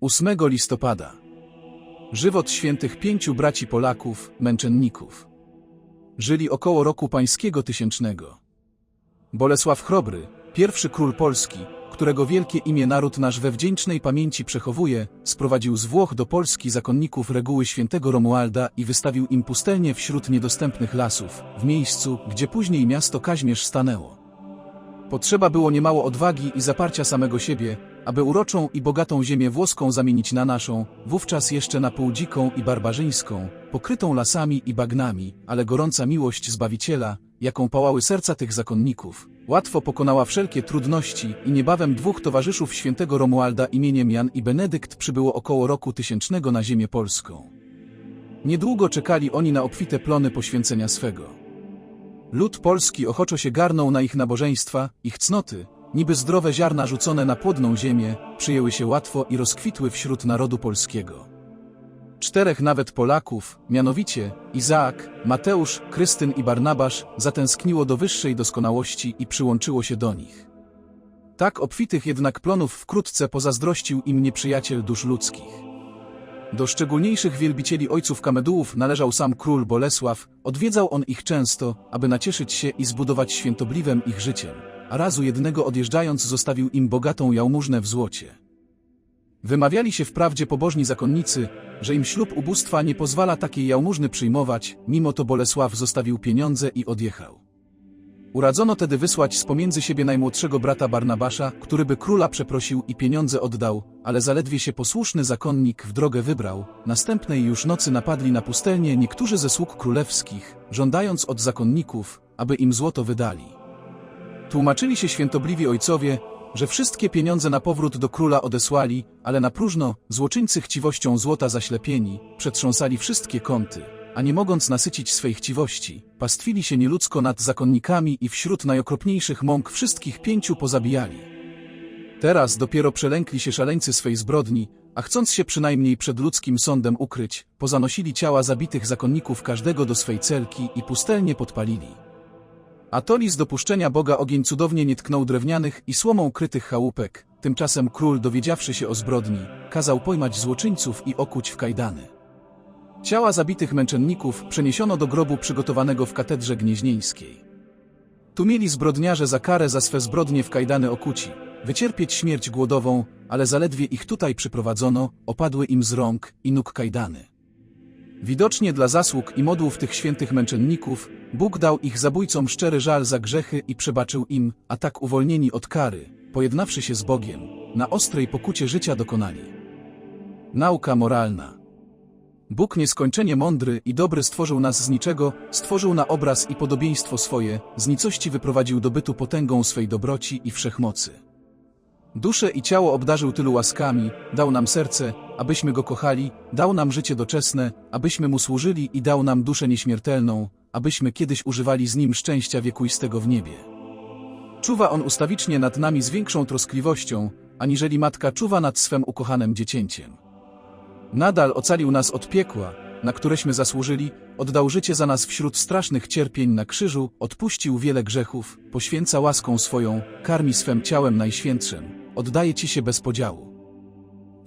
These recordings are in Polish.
8 listopada. Żywot świętych pięciu braci Polaków, męczenników. Żyli około roku pańskiego tysięcznego. Bolesław Chrobry, pierwszy król Polski, którego wielkie imię naród nasz we wdzięcznej pamięci przechowuje, sprowadził z Włoch do Polski zakonników reguły świętego Romualda i wystawił im pustelnię wśród niedostępnych lasów, w miejscu, gdzie później miasto Kaźmierz stanęło. Potrzeba było niemało odwagi i zaparcia samego siebie, aby uroczą i bogatą ziemię włoską zamienić na naszą, wówczas jeszcze na pół dziką i barbarzyńską, pokrytą lasami i bagnami, ale gorąca miłość Zbawiciela, jaką pałały serca tych zakonników, łatwo pokonała wszelkie trudności i niebawem dwóch towarzyszów świętego Romualda imieniem Jan i Benedykt przybyło około roku tysięcznego na ziemię polską. Niedługo czekali oni na obfite plony poświęcenia swego. Lud polski ochoczo się garnął na ich nabożeństwa, ich cnoty, niby zdrowe ziarna rzucone na płodną ziemię, przyjęły się łatwo i rozkwitły wśród narodu polskiego. Czterech nawet Polaków, mianowicie Izaak, Mateusz, Krystyn i Barnabasz, zatęskniło do wyższej doskonałości i przyłączyło się do nich. Tak obfitych jednak plonów wkrótce pozazdrościł im nieprzyjaciel dusz ludzkich. Do szczególniejszych wielbicieli ojców Kamedułów należał sam król Bolesław, odwiedzał on ich często, aby nacieszyć się i zbudować świętobliwem ich życiem, a razu jednego odjeżdżając zostawił im bogatą jałmużnę w złocie. Wymawiali się wprawdzie pobożni zakonnicy, że im ślub ubóstwa nie pozwala takiej jałmużny przyjmować, mimo to Bolesław zostawił pieniądze i odjechał. Uradzono tedy wysłać z pomiędzy siebie najmłodszego brata Barnabasza, który by króla przeprosił i pieniądze oddał, ale zaledwie się posłuszny zakonnik w drogę wybrał, następnej już nocy napadli na pustelnię niektórzy ze sług królewskich, żądając od zakonników, aby im złoto wydali. Tłumaczyli się świętobliwi ojcowie, że wszystkie pieniądze na powrót do króla odesłali, ale na próżno, złoczyńcy chciwością złota zaślepieni, przetrząsali wszystkie kąty a nie mogąc nasycić swej chciwości, pastwili się nieludzko nad zakonnikami i wśród najokropniejszych mąk wszystkich pięciu pozabijali. Teraz dopiero przelękli się szaleńcy swej zbrodni, a chcąc się przynajmniej przed ludzkim sądem ukryć, pozanosili ciała zabitych zakonników każdego do swej celki i pustelnie podpalili. Atoli z dopuszczenia Boga ogień cudownie nie tknął drewnianych i słomą krytych chałupek, tymczasem król dowiedziawszy się o zbrodni, kazał pojmać złoczyńców i okuć w kajdany. Ciała zabitych męczenników przeniesiono do grobu przygotowanego w katedrze gnieźnieńskiej. Tu mieli zbrodniarze za karę za swe zbrodnie w kajdany okuci, wycierpieć śmierć głodową, ale zaledwie ich tutaj przyprowadzono, opadły im z rąk i nóg kajdany. Widocznie dla zasług i modłów tych świętych męczenników, Bóg dał ich zabójcom szczery żal za grzechy i przebaczył im, a tak uwolnieni od kary, pojednawszy się z Bogiem, na ostrej pokucie życia dokonali. Nauka moralna Bóg nieskończenie mądry i dobry stworzył nas z niczego, stworzył na obraz i podobieństwo swoje, z nicości wyprowadził do bytu potęgą swej dobroci i wszechmocy. Duszę i ciało obdarzył tylu łaskami, dał nam serce, abyśmy go kochali, dał nam życie doczesne, abyśmy mu służyli i dał nam duszę nieśmiertelną, abyśmy kiedyś używali z nim szczęścia wiekuistego w niebie. Czuwa on ustawicznie nad nami z większą troskliwością, aniżeli matka czuwa nad swem ukochanym dziecięciem. Nadal ocalił nas od piekła, na któreśmy zasłużyli, oddał życie za nas wśród strasznych cierpień na krzyżu, odpuścił wiele grzechów, poświęca łaską swoją, karmi swem ciałem najświętszym, oddaje Ci się bez podziału.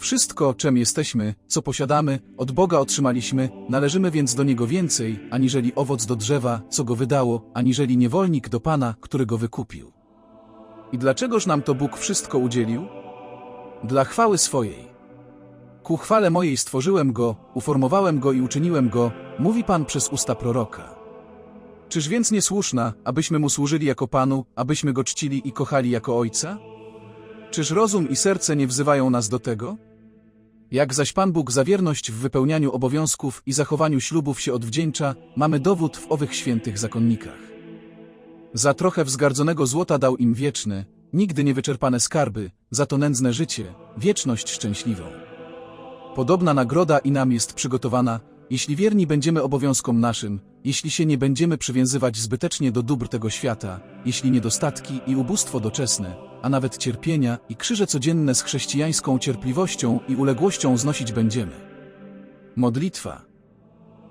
Wszystko, czym jesteśmy, co posiadamy, od Boga otrzymaliśmy, należymy więc do Niego więcej, aniżeli owoc do drzewa, co go wydało, aniżeli niewolnik do Pana, który go wykupił. I dlaczegoż nam to Bóg wszystko udzielił? Dla chwały swojej. Ku chwale mojej stworzyłem go, uformowałem go i uczyniłem go, mówi Pan przez usta proroka. Czyż więc niesłuszna, abyśmy mu służyli jako Panu, abyśmy go czcili i kochali jako Ojca? Czyż rozum i serce nie wzywają nas do tego? Jak zaś Pan Bóg za wierność w wypełnianiu obowiązków i zachowaniu ślubów się odwdzięcza, mamy dowód w owych świętych zakonnikach. Za trochę wzgardzonego złota dał im wieczne, nigdy niewyczerpane skarby, za to nędzne życie, wieczność szczęśliwą. Podobna nagroda i nam jest przygotowana, jeśli wierni będziemy obowiązkom naszym, jeśli się nie będziemy przywiązywać zbytecznie do dóbr tego świata, jeśli niedostatki i ubóstwo doczesne, a nawet cierpienia i krzyże codzienne z chrześcijańską cierpliwością i uległością znosić będziemy. Modlitwa.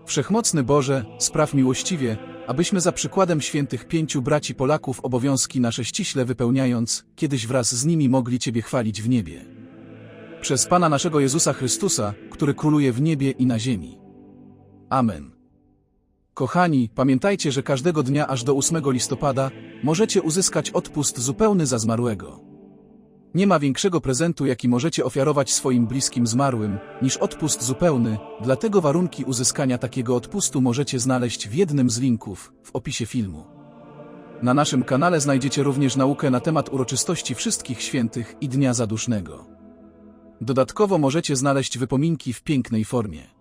Wszechmocny Boże, spraw miłościwie, abyśmy za przykładem świętych pięciu braci Polaków obowiązki nasze ściśle wypełniając, kiedyś wraz z nimi mogli Ciebie chwalić w niebie. Przez Pana naszego Jezusa Chrystusa, który króluje w niebie i na ziemi. Amen. Kochani, pamiętajcie, że każdego dnia aż do 8 listopada możecie uzyskać odpust zupełny za zmarłego. Nie ma większego prezentu, jaki możecie ofiarować swoim bliskim zmarłym, niż odpust zupełny, dlatego warunki uzyskania takiego odpustu możecie znaleźć w jednym z linków w opisie filmu. Na naszym kanale znajdziecie również naukę na temat uroczystości wszystkich świętych i Dnia Zadusznego. Dodatkowo możecie znaleźć wypominki w pięknej formie.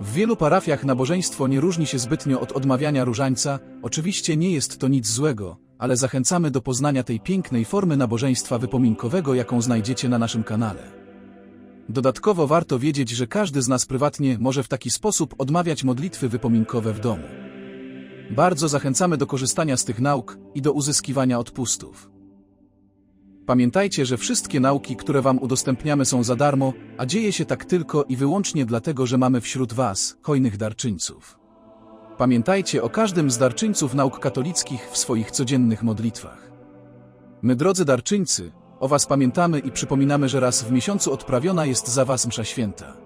W wielu parafiach nabożeństwo nie różni się zbytnio od odmawiania różańca, oczywiście nie jest to nic złego, ale zachęcamy do poznania tej pięknej formy nabożeństwa wypominkowego, jaką znajdziecie na naszym kanale. Dodatkowo warto wiedzieć, że każdy z nas prywatnie może w taki sposób odmawiać modlitwy wypominkowe w domu. Bardzo zachęcamy do korzystania z tych nauk i do uzyskiwania odpustów. Pamiętajcie, że wszystkie nauki, które Wam udostępniamy są za darmo, a dzieje się tak tylko i wyłącznie dlatego, że mamy wśród Was hojnych darczyńców. Pamiętajcie o każdym z darczyńców nauk katolickich w swoich codziennych modlitwach. My, drodzy darczyńcy, o Was pamiętamy i przypominamy, że raz w miesiącu odprawiona jest za Was msza święta.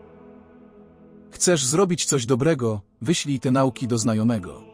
Chcesz zrobić coś dobrego, wyślij te nauki do znajomego.